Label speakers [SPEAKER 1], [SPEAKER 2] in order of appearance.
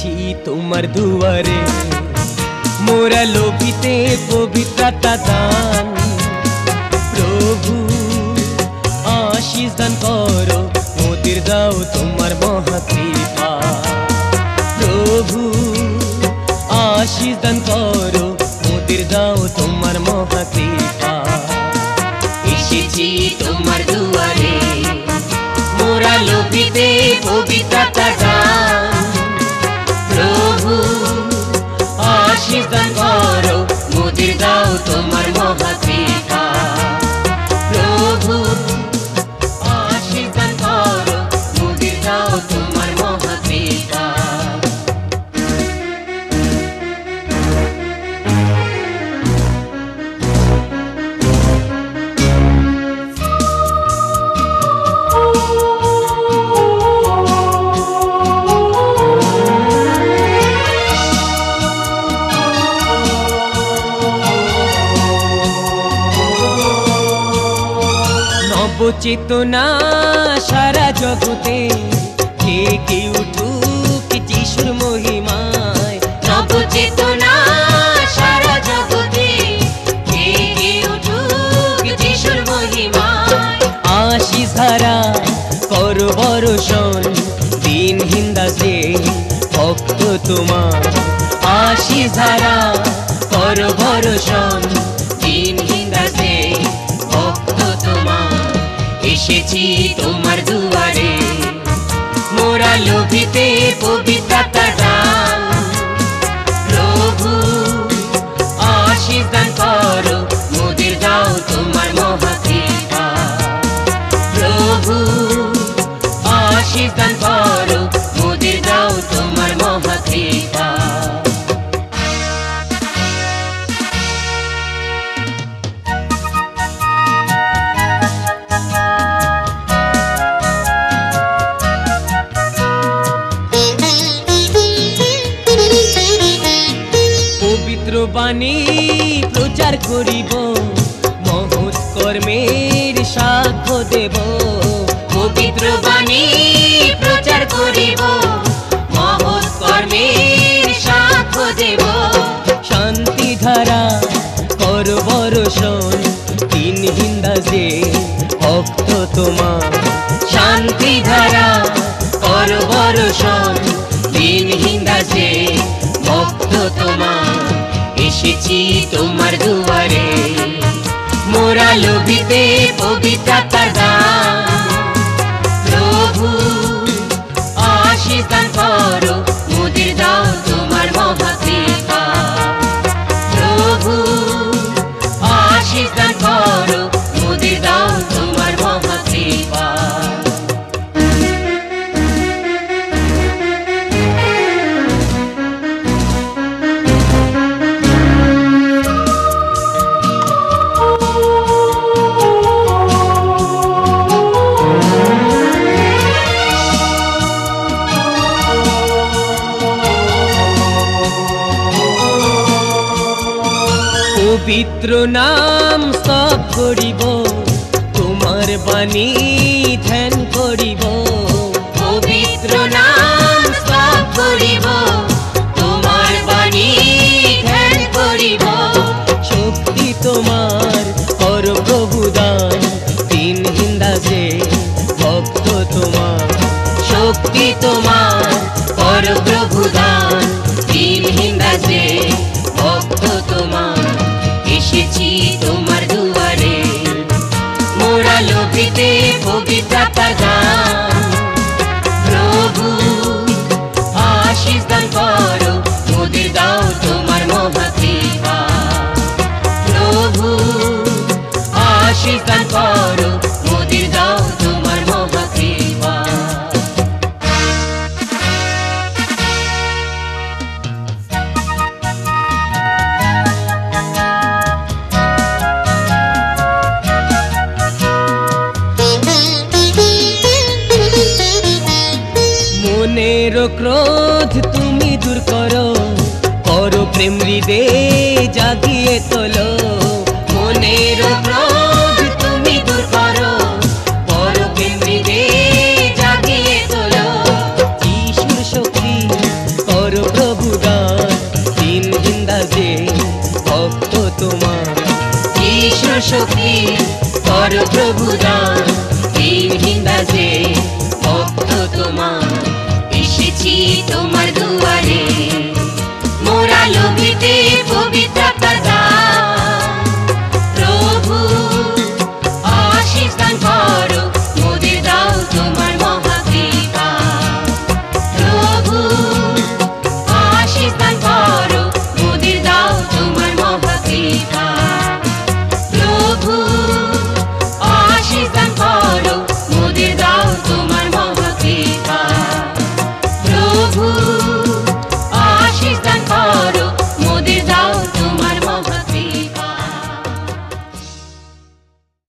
[SPEAKER 1] এসেছি তোমার দুয়ারে। মোরা লোভিতে পবিত্রতা দান প্রভু আশিস দান করো মোদের দাও তোমার মহাকৃপা। প্রভু আশিস দান করো মোদের দাও তোমার মহাকৃপা। এসেছি তোমার দুয়ারে। মোরা লোভিতে পবিত্রতা নবচেতনা সারা জগতে কে উঠুক যিশুর মহিমায়। নবচেতনা সারা জগতে কে উঠুক যিশুর মহিমায়। আশিস ধারা কর বরষণ দিন হিন্দাসে ভক্ত তোমার। আশিস ধারা কর বরষণ এসেছি তোমার দুয়ারে। মোরা লোভিতে বাণী প্রচার করিব মহৎ কর্মের সাক্ষ্য দেব। পবিত্র বাণী প্রচার করিব মহৎ কর্মের সাক্ষ্য দেব। শান্তি ধারা কর বরষণ তিন হিন্দাজে ভক্ত তোমার। শান্তি ধারা কর বরষণ দিন হিন্দাজে ভক্ত তোমার। এসেছি তোমার দুয়ারে। মোরা লোভিতে পবিত্রতা পবিত্র নাম সব করিব তোমার বাণী ধ্যান করিব। পবিত্র নাম সব করিব তোমার বাণী ধ্যান করিব। শক্তি তোমার কর প্রভু দান তিন হিন্দাসে ভক্ত তোমার। শক্তি তোমার কর প্রভু দান তিন হিন্দাসে ভক্ত তোমার দুয়ারে মোরা লোভিতে পবিত্রা প্রদান। প্রভু আশিস দান করো, মোদের দাও তোমার মহাকৃপা প্রভু আশিস দান করো মনের ক্রোধ তুমি দূর করো। পর প্রেম হৃদে জাগিয়ে তোলো। মনের ক্রোধ তুমি দূর করো। পর প্রেম হৃদে জাগিয়ে তোলো। ঈশ্বর শক্তি, করো প্রভু গান। দিন হিন্দাজে ভক্ত তোমার। ঈশ্বর শক্তি, করো প্রভু গান। দিন হিন্দাজে ভক্ত তোমার।
[SPEAKER 2] এসেছি তোমার দুয়ারে। মোরা লোভিতে পবিত্র